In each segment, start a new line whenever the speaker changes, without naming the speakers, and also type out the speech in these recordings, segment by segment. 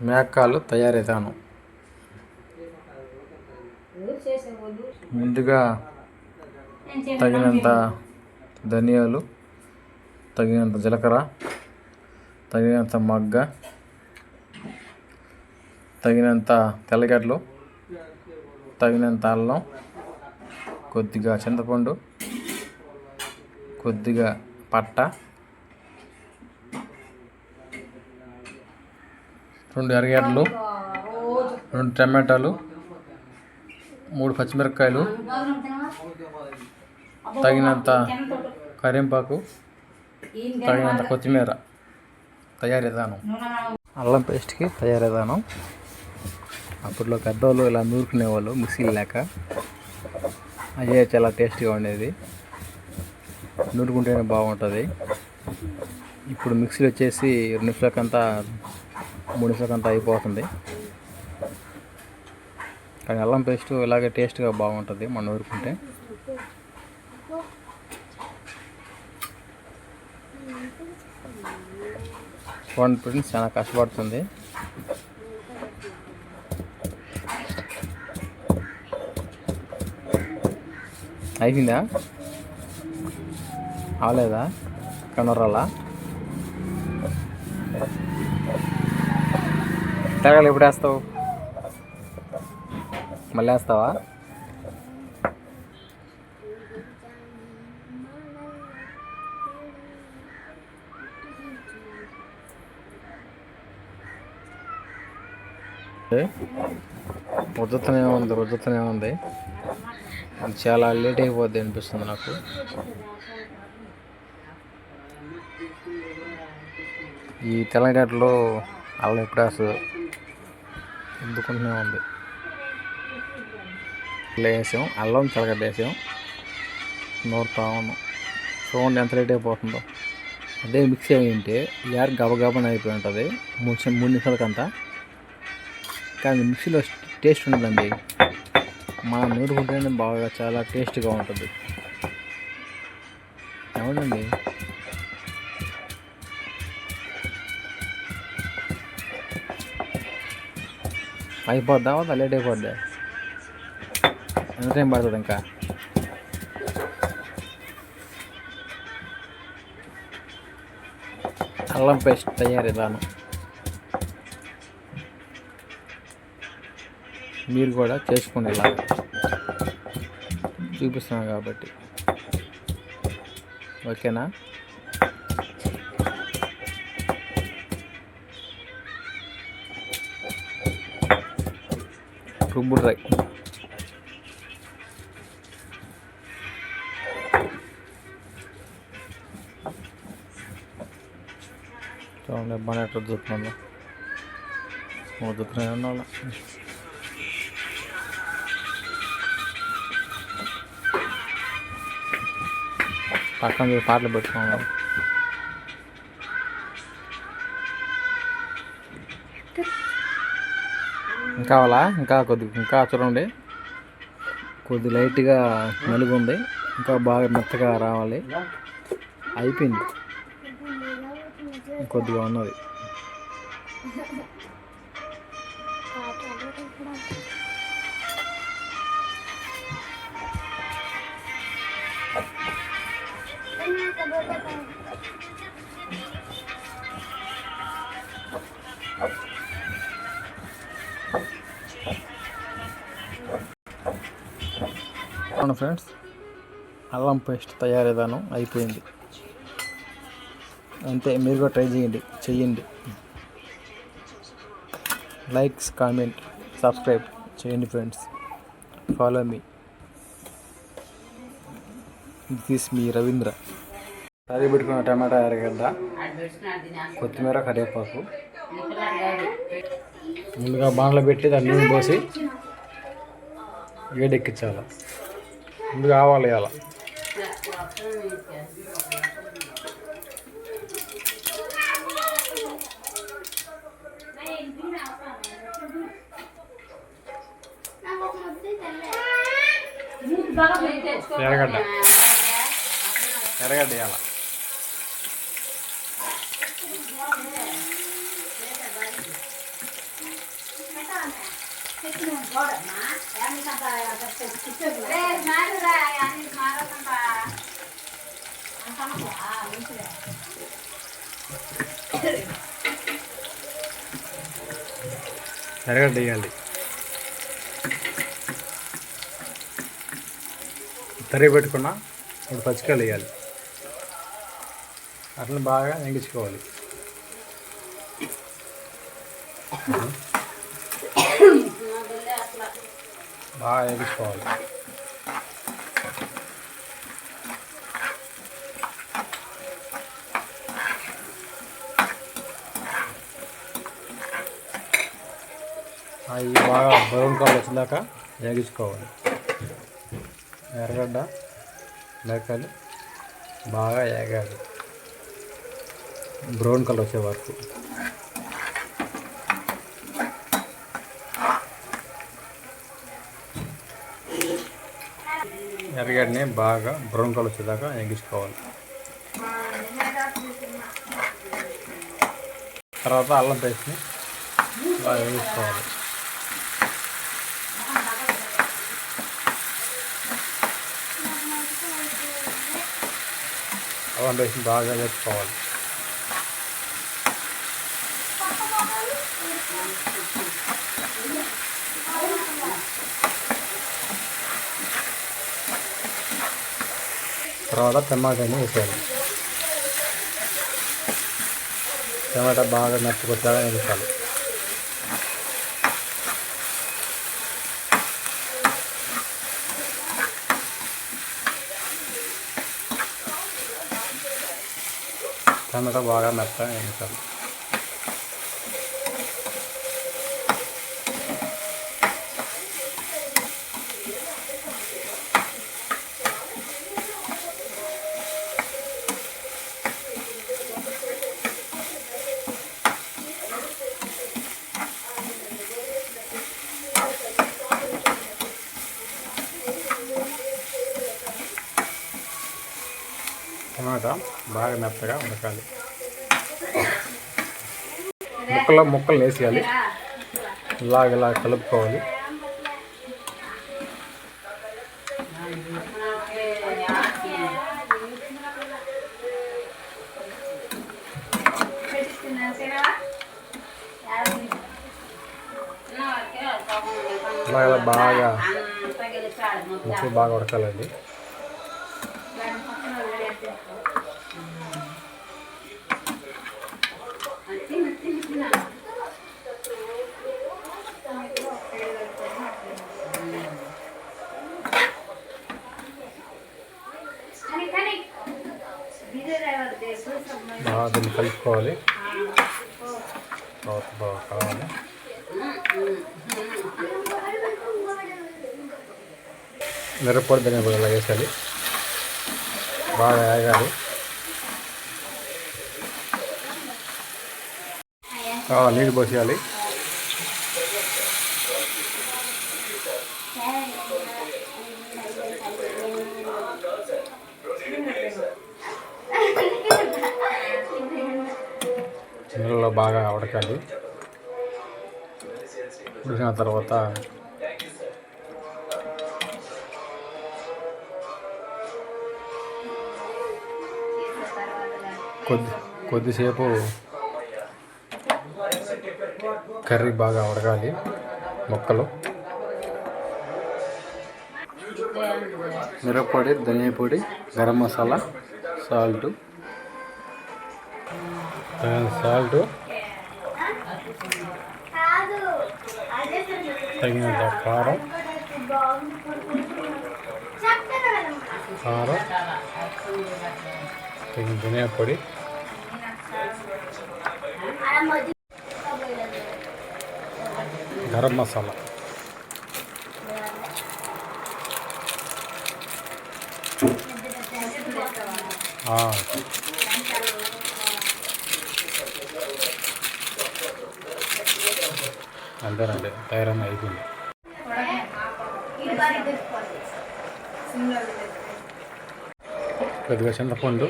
మేకాలు తయారీ విధానం ముందుగా తగినంత ధనియాలు తగినంత జీలకర్ర తగినంత మగ్గ తగినంత తెల్లగడ్డలు తగినంత అల్లం కొద్దిగా చింతపండు కొద్దిగా పట్ట రెండు ఎర్రగడ్డలు రెండు టమాటాలు మూడు పచ్చిమిరపకాయలు తగినంత కరింపాకు తగినంత కొత్తిమీర. తయారు విధానం. అల్లం పేస్ట్కి తయారు విధానం. అప్పట్లో పెద్దవాళ్ళు ఇలా నూరుకునేవాళ్ళు మిక్సీలు లేక. అయ్యే చాలా టేస్టీగా ఉండేది. నూరుకుంటేనే బాగుంటుంది. ఇప్పుడు మిక్సీలు వచ్చేసి రెండు నిమిషాలకంతా మూడు అయిపోతుంది. కానీ అల్లం పేస్ట్ ఇలాగే టేస్ట్గా బాగుంటుంది మనం ఊరుకుంటే. వన్ ఫ్రెండ్స్ చాలా కష్టపడుతుంది. అయిపోయిందా? అవలేదా కనరాలా తెగలు ఎప్పుడు వేస్తావు మళ్ళీ వేస్తావా? రుద్దుతూనే ఉంది రుద్దుతూనే ఉంది. అది చాలా లేట్ అయిపోద్ది అనిపిస్తుంది నాకు. ఈ తెలంగాణలో అల్లం ఎప్పుడు ఎందుకుంటూనే ఉంది. వేసాం అల్లం తెల్లగడ్డ వేసాం నూరుతా ఉన్నాం చూడండి ఎంత లేట్ అయిపోతుందో అదే మిక్సీ అయ్యింటే యార్ గబగబన అయిపోయి ఉంటుంది మూడు నిమిషం- మూడు నిమిషాలకంతా కానీ మిక్సీలో టేస్ట్ ఉండదండి. మనం నూరుకుంటేనే బాగా చాలా టేస్ట్గా ఉంటుంది. అవునండి అయిపోద్దా అవుతా లేట్ అయిపోద్దా ఎంత టైం పడుతుంది ఇంకా అల్లం పేస్ట్ తయారీ విధానం మీరు కూడా చేసుకునేలా. చూపిస్తున్నాను కాబట్టి. ఓకేనా? రుబ్బుడు రై చూడండి బాగా ఎట్లా చూస్తున్నాను వదుకునే పక్కన పాటలు పెట్టుకోవాలి. కావాలా? ఇంకా కొద్ది ఇంకా చూడండి. కొద్ది లైట్గా నలుగు ఉంది ఇంకా బాగా మెత్తగా రావాలి. అయిపోయింది. కొద్దిగా ఉన్నది. చూడండి ఫ్రెండ్స్. అల్లం పేస్ట్ తయారీ విధానం అయిపోయింది. అంతే మీరు కూడా ట్రై చేయండి చెయ్యండి. లైక్స్ కామెంట్ సబ్స్క్రైబ్ చేయండి friends. Follow me this me Ravindra అది పెట్టుకున్న టమాటా ఎరగడ్డ కొత్తిమీర కరివేపాకు. ముందుగా బాణలో పెట్టి దాన్ని నూనె పోసి వేడెక్కించాలి. ముందు కావాలి అలా. ఎరగడ్డ ఎర్రగడ్డ వేయాలి ఎరగడ్డ వేయాలి తరిగి పెట్టుకున్న ఇప్పుడు పచ్చికాయలు వేయాలి. అట్లా బాగా ఎంగించుకోవాలి బాగా ఎంగించుకోవాలి అవి బాగా బ్రౌన్ కలర్ వచ్చేదాకా? వేగించుకోవాలి ఎర్రగడ్డ మిరకాయలు బాగా వేగాలి బ్రౌన్ కలర్ వచ్చే వరకు. ఎర్రగడ్డని బాగా బ్రౌన్ కలర్ వచ్చేదాకా వేగించుకోవాలి. తర్వాత అల్లం పేస్ట్ని బాగా వేసుకోవాలి అల్లం పేస్ట్ని బాగా వేసుకోవాలి తర్వాత టమాటాని వేసేయాలి టమాటా బాగా నచ్చుకొచ్చాక వేసాలి టమాటా బాగా మెత్తగా వేసాలి టమాటా బాగా మెత్తగా ఉడకాలి. ముక్కలు ముక్కలు వేసేయాలి. ఇలాగ ఇలా కలుపుకోవాలి ఇలా ఇలా బాగా ముక్కలు బాగా ఉడకాలండి. బాగా దీన్ని కలుపుకోవాలి. తర్వాత బాగా కావాలి. మిరప్పొడి ధనియా పొడి ఇలా వేసాలి బాగా వేగాలి ఆ, నీళ్ళు పోసేయాలి. నీళ్ళలో బాగా ఉడకాలి. ఉడికిన తర్వాత కొద్ది కొద్దిసేపు కర్రీ బాగా ఉడకాలి మొక్కలు. మిరప్పొడి ధనియా పొడి గరం మసాలా సాల్ట్. సాల్ట్. తగినంత కారం. కారం. తగిన ధనియా పొడి. గరం మసాలా. అంతేనండి తయారన్న అయిపోయింది. కొద్దిగా చింతపండు.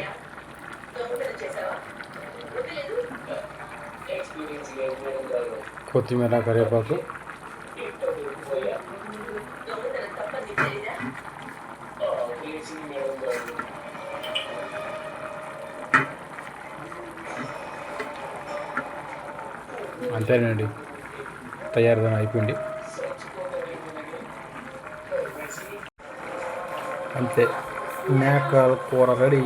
కొత్తిమీర కరివేపాకు.
అంతేనండి. తయారుదా అయిపోయింది.
అంతే. మేకల కూర రెడీ.